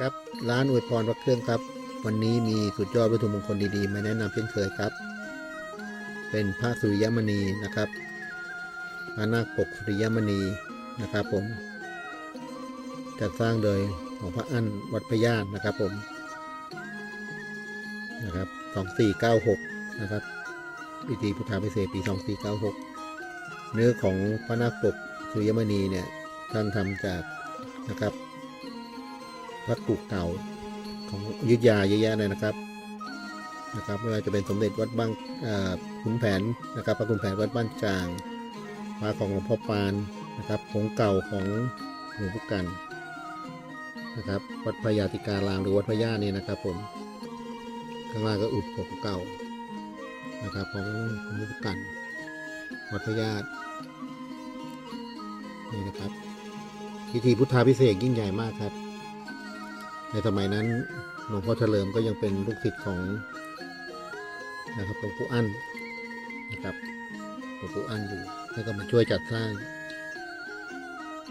ครับร้านอวยพรพระเครื่องครับ วันนี้มีสุดยอดวัตถุมงคลดีๆ มาแนะนำเช่นเคยครับ เป็นพระสุริยมณีนะครับพระนาคปกสุริยมณีนะครับผมจัดสร้างโดยหลวงพระอั้นวัดพระญาตนะครับผมนะครับ2496นะครับพิธีพุทธาพิเศษปี 2496 เนื้อของพระนาคปกสุริยมณีเนี่ยท่านทำจากนะครับ วัตถุเก่าของยุทธยาเยอะแยะเลยนะครับนะครับไม่ว่าจะเป็นสมเด็จวัดบ้างขุนแผนนะครับพระขุนแผนวัดบ้านจางพระของหลวงพ่อปานนะครับผงเก่าของหลวงพุกันนะครับวัดพระยาติการามหรือวัดพระย่านี่ยนะครับผมข้างล่างก็อุดผงเก่านะครับของหลวงพุกันวัดพระญาตินี่นะครับพิธีพุทธาพิเศษยิ่งใหญ่มากครับ ในสมัยนั้นหลวงพ่อเฉลิมก็ยังเป็นลูกศิษย์ของนะครับหลวงปู่อั้นนะครับหลวงปู่อั้นอยู่แล้วก็มาช่วยจัดสร้าง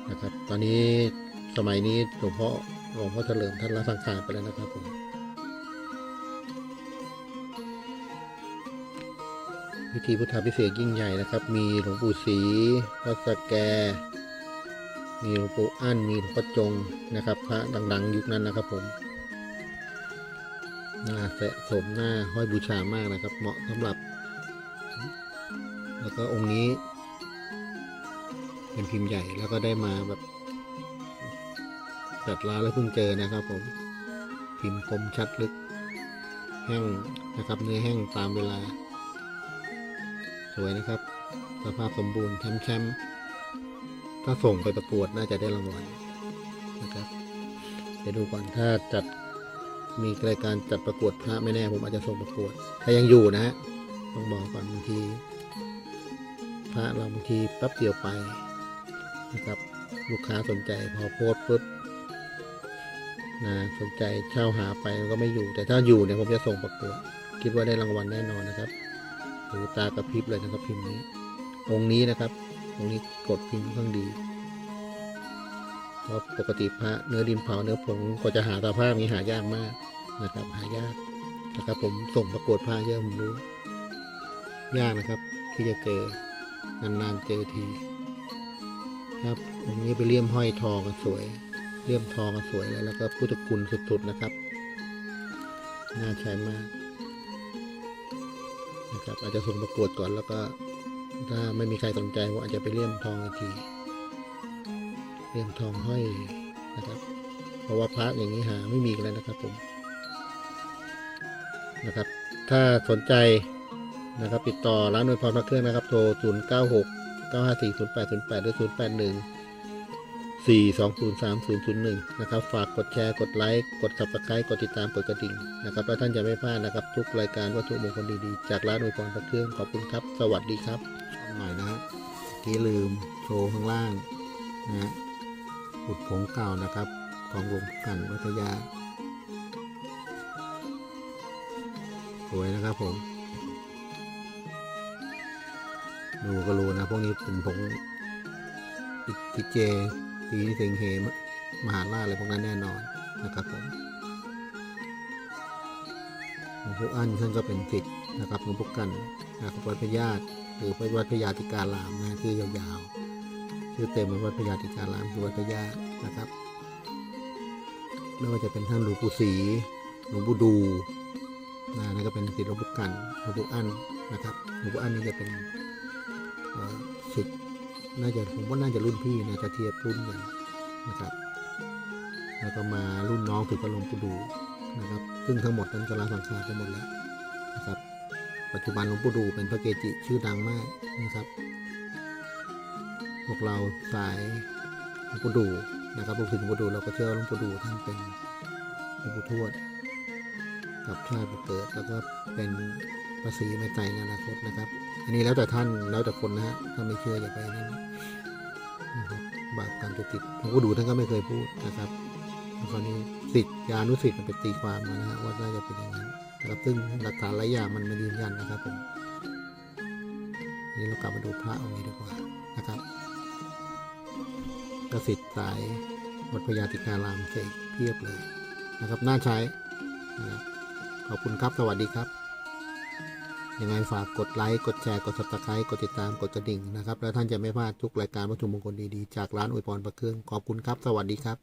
นะครับ ตอนนี้สมัยนี้หลวงพ่อหลวงพ่อเฉลิมท่านละสังขารไปแล้วนะครับผมพิธีพุทธาพิเศษยิ่งใหญ่นะครับ มีหลวงปู่ศรีวัดสแก มีหลวงปู่อั้นมีหลวงพ่อจงนะครับ พระดัง ๆ ยุคนั้นนะครับผมน่าสะสมหน้าห้อยบูชามากนะครับ เหมาะสำหรับ แล้วก็องค์นี้ เป็นพิมพ์ใหญ่แล้วก็ได้มาแบบจัดร้านแล้วเพิ่งเจอนะครับผมพิมพ์คมชัดลึก แห้งนะครับ เนื้อแห้งตามเวลา สวยนะครับ สภาพสมบูรณ์แชมป์ ถ้าส่งไปประกวดน่าจะได้รางวัลนะครับเดี๋ยวดูก่อนถ้าจัดมีรายการจัดประกวดพระไม่แน่ผมอาจจะส่งประกวด ถ้ายังอยู่นะฮะต้องบอกก่อนบางทีพระเราบางทีแป๊บเดียวไปนะครับ ลูกค้าสนใจพอโพสต์ปุ๊บนะสนใจเช่าหาไปก็ไม่อยู่ แต่ถ้าอยู่เนี่ยผมจะส่งประกวด คิดว่าได้รางวัลแน่นอนนะครับ หูตากระพริบเลยนะครับพิมพ์นี้ องค์นี้นะครับ ตรงนี้กดพิมพ์ค่อนข้างดีเพราะปกติพระเนื้อดินเผาเนื้อผงกว่าจะหาตาผ้ามีหายากมากนะครับหายากนะครับ ผมส่งประกวดพระเยอะผมรู้ยากนะครับ ที่จะเจอนานๆเจอที ครับองนี้ไปเลี่ยมห้อยทองกันสวยเลี่ยมทองกันสวยเลยแล้วก็พุทธคุณสุดๆนะครับน่าใช้มากนะครับอาจจะส่งประกวดก่อนแล้วก็ ถ้าไม่มีใครสนใจผมอาจจะไปเลี่ยมทองอีกทีเลี่ยมทองห้อยนะครับ เพราะว่าพระอย่างนี้หาไม่มีกันแล้วนะครับผมนะครับ ถ้าสนใจนะครับติดต่อร้านนวยพรพระเครื่องนะครับโทร 0 9 6 9 5 4 0 8 0 8 หรือ 0 8 1 4 2 0 3 0 0 1 นะครับ ฝากกดแชร์ กดไลค์ กด subscribe กดติดตาม กดกระดิ่งนะครับแล้วท่านจะไม่พลาดนะครับ ทุกรายการวัตถุมงคลดีๆ จากร้านนวยพรพระเครื่อง ขอบคุณครับ สวัสดีครับหน่อยนะฮะกี้ลืมโชว์ข้างล่างนะฮะอุดผงเก่านะครับ ของวงกันวัทยา สวยนะครับผม ดูก็รู้นะ พวกนี้เป็นผงอิเจ ตีเสิงเหมมหาราชอะไรพวกนั้นแน่นอนนะครับผมหลวงพ่ออั้นท่านก็เป็นศิษย์นะครับหลวงพ่อกันนะครับวัดพญาติหรือวัดพญาติการามนะชื่ยาวๆชื่อเต็มวัดพญาติการามคือวัดพญาตินะครับไม่ว่าจะเป็นท่านหลวงปู่ศรีหลวงปู่ดูนะนั่นก็เป็นศิษย์หลวงพ่กันหลวงปู่อั้นนะครับหลวงปู่อั้นนี่จะเป็นสิทธิ์ น่าจะผมว่าน่าจะรุ่นพี่นะจะเทียบรุ่นกันนะครับ แล้วก็มารุ่นน้องคือพระลงปู่ดูนะครับ ซึ่งทั้งหมดนั้นก็ลาสังขารไปหมดแล้วนะครับ ปัจจุบันหลวงปู่ดูเป็นพระเกจิชื่อดังมากนะครับ พวกเราสายหลวงปู่ดูนะครับลูกศิษย์หลวงปู่ดูเราก็เชื่อหลวงปู่ดูท่านเป็นหลวงปู่ทวดกับชาติเกิดแล้วก็เป็น ภาษีไม่ใจในอนาคตนะครับ อันนี้แล้วแต่ท่านแล้วแต่คนนะฮะถ้าไม่เชื่ออย่าไปนั่นนะครับบาปกรรมจะติดผมก็ดูท่านก็ไม่เคยพูดนะครับแล้วนี้สิทธิยานุสิทธิ์มันเป็นตีความนะฮะว่าน่าจะเป็นอย่างนั้นนะครับซึ่งหลักฐานหลายอย่างมันมายืนยันนะครับผมนี้เรากลับมาดูพระองค์นี้ดีกว่านะครับกสิทธิ์สายวัดพญาติการามเสกเพียบเลยนะครับน่าใช้นะครับขอบคุณครับ สวัสดีครับ ยังไงฝากกดไลค์ กดแชร์ กดซับสไครต์กดติดตาม กดกระดิ่งนะครับ แล้วท่านจะไม่พลาดทุกรายการวัตถุมงคลดีๆ จากร้านอวยพรประเครื่อง ขอบคุณครับ สวัสดีครับ